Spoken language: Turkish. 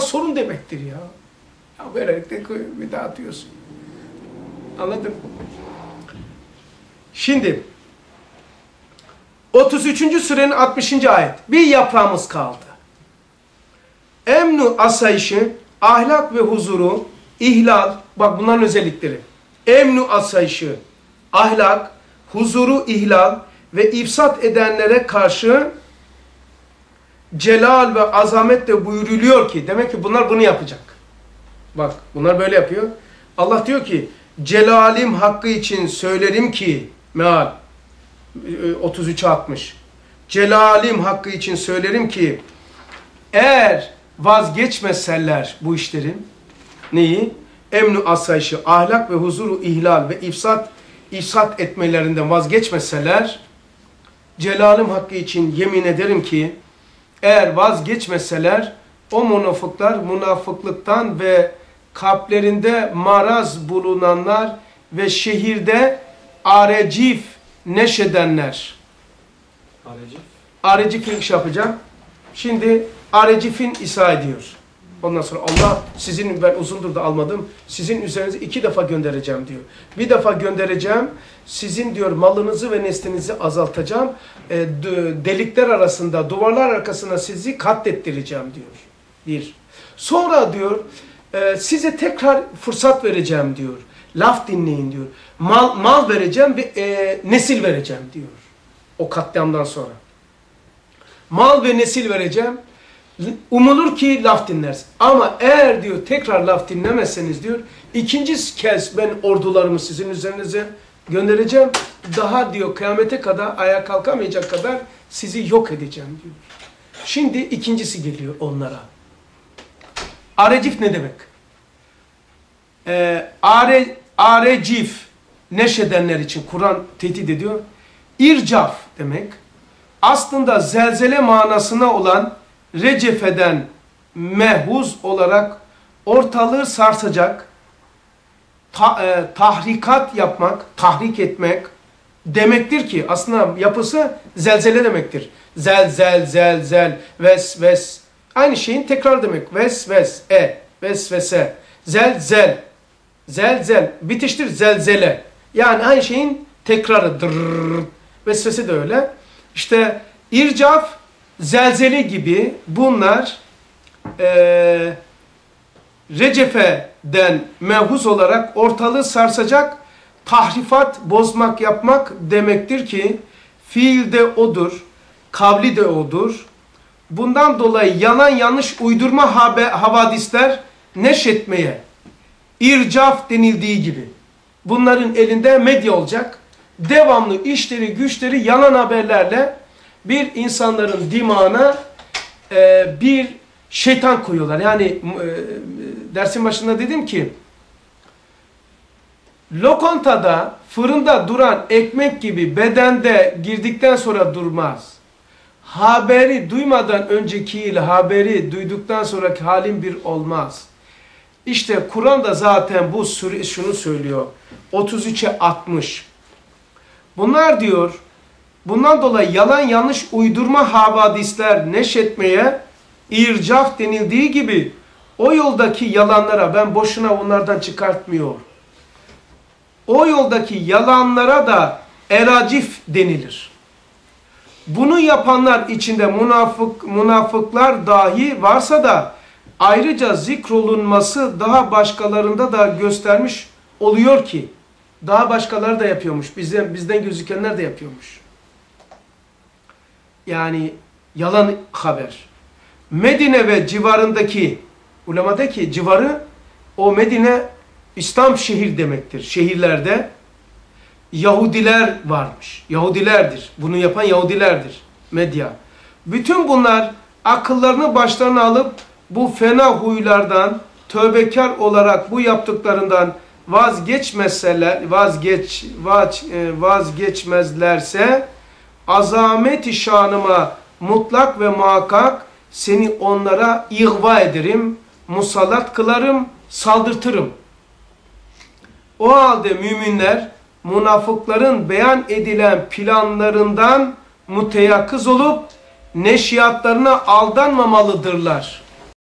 sorun demektir ya. Ya böylelikle bir dağıtıyorsun. Anladın? Şimdi 33. surenin 60. ayet. Bir yaprağımız kaldı. Emnu asayişi, ahlak ve huzuru, ihlal, bak bunların özellikleri. Emnu asayişi, ahlak, huzuru ihlal ve ifsat edenlere karşı celal ve azametle buyuruluyor ki, demek ki bunlar bunu yapacak. Bak bunlar böyle yapıyor. Allah diyor ki, celalim hakkı için söylerim ki, meal 33'e 60. Celalim hakkı için söylerim ki, eğer vazgeçmeseler bu işlerin, neyi? Emnu asayişi, ahlak ve huzuru ihlal ve ifsat, ifsat etmelerinden vazgeçmeseler, celalim hakkı için yemin ederim ki, eğer vazgeçmeseler, o münafıklar münafıklıktan ve kalplerinde maraz bulunanlar ve şehirde arecif neşedenler. Arecif. Arecif'in iş yapacağım. Şimdi Arecif'in isa ediyor. Ondan sonra Allah sizin ben uzundur da almadım. Sizin üzerinize iki defa göndereceğim diyor. Bir defa göndereceğim. Sizin diyor malınızı ve neslinizi azaltacağım. E, delikler arasında, duvarlar arkasına sizi katlettireceğim diyor. Bir. Sonra diyor e, size tekrar fırsat vereceğim diyor. Laf dinleyin diyor. Mal, mal vereceğim ve e, nesil vereceğim diyor. O katliamdan sonra. Mal ve nesil vereceğim. Umulur ki laf dinlersin. Ama eğer diyor tekrar laf dinlemezseniz diyor ikinci kez ben ordularımı sizin üzerinize göndereceğim. Daha diyor kıyamete kadar ayağa kalkamayacak kadar sizi yok edeceğim diyor. Şimdi ikincisi geliyor onlara. Arecif ne demek? Ee, are, arecif neşedenler için Kur'an tehdit ediyor. İrcaf demek. Aslında zelzele manasına olan recefeden mehuz olarak ortalığı sarsacak, ta, e, tahrikat yapmak, tahrik etmek demektir ki aslında yapısı zelzele demektir. Zel, zel, zel, zel, ves, ves. Aynı şeyin tekrar demek. Ves, ves, e, ves, vese. Zel, zel. Zel, zel. Bitiştir zelzele. Yani aynı şeyin tekrarı. Dırrrr. Vesvese de öyle. İşte ircaf, zelzele gibi bunlar e, Recep'den mevhuz olarak ortalığı sarsacak tahrifat, bozmak, yapmak demektir ki fiil de odur, kavli de odur. Bundan dolayı yalan yanlış uydurma havadisler neşetmeye, ircaf denildiği gibi. Bunların elinde medya olacak. Devamlı işleri güçleri yalan haberlerle bir insanların dimağına e, bir şeytan koyuyorlar. Yani e, dersin başında dedim ki lokantada fırında duran ekmek gibi bedende girdikten sonra durmaz. Haberi duymadan önceki ile haberi duyduktan sonraki halin bir olmaz. İşte Kur'an da zaten bu şunu söylüyor. 33'e 60. Bunlar diyor Bundan dolayı yalan yanlış uydurma havadisler neşetmeye ircaf denildiği gibi o yoldaki yalanlara ben boşuna onlardan çıkartmıyor. O yoldaki yalanlara da eracif denilir. Bunu yapanlar içinde münafık, münafıklar dahi varsa da ayrıca zikrolunması daha başkalarında da göstermiş oluyor ki daha başkaları da yapıyormuş. Bizden, bizden gözükenler de yapıyormuş yani yalan haber. Medine ve civarındaki ulema ki civarı o Medine İslam şehir demektir. Şehirlerde Yahudiler varmış. Yahudilerdir. Bunu yapan Yahudilerdir. Medya. Bütün bunlar akıllarını başlarına alıp bu fena huylardan tövbekar olarak bu yaptıklarından vazgeçmezseler, vazgeç, vaz, e, vazgeçmezlerse azamet-i şanıma mutlak ve muhakkak seni onlara ihva ederim, musallat kılarım, saldırtırım. O halde müminler münafıkların beyan edilen planlarından müteyakkız olup neşiyatlarına aldanmamalıdırlar.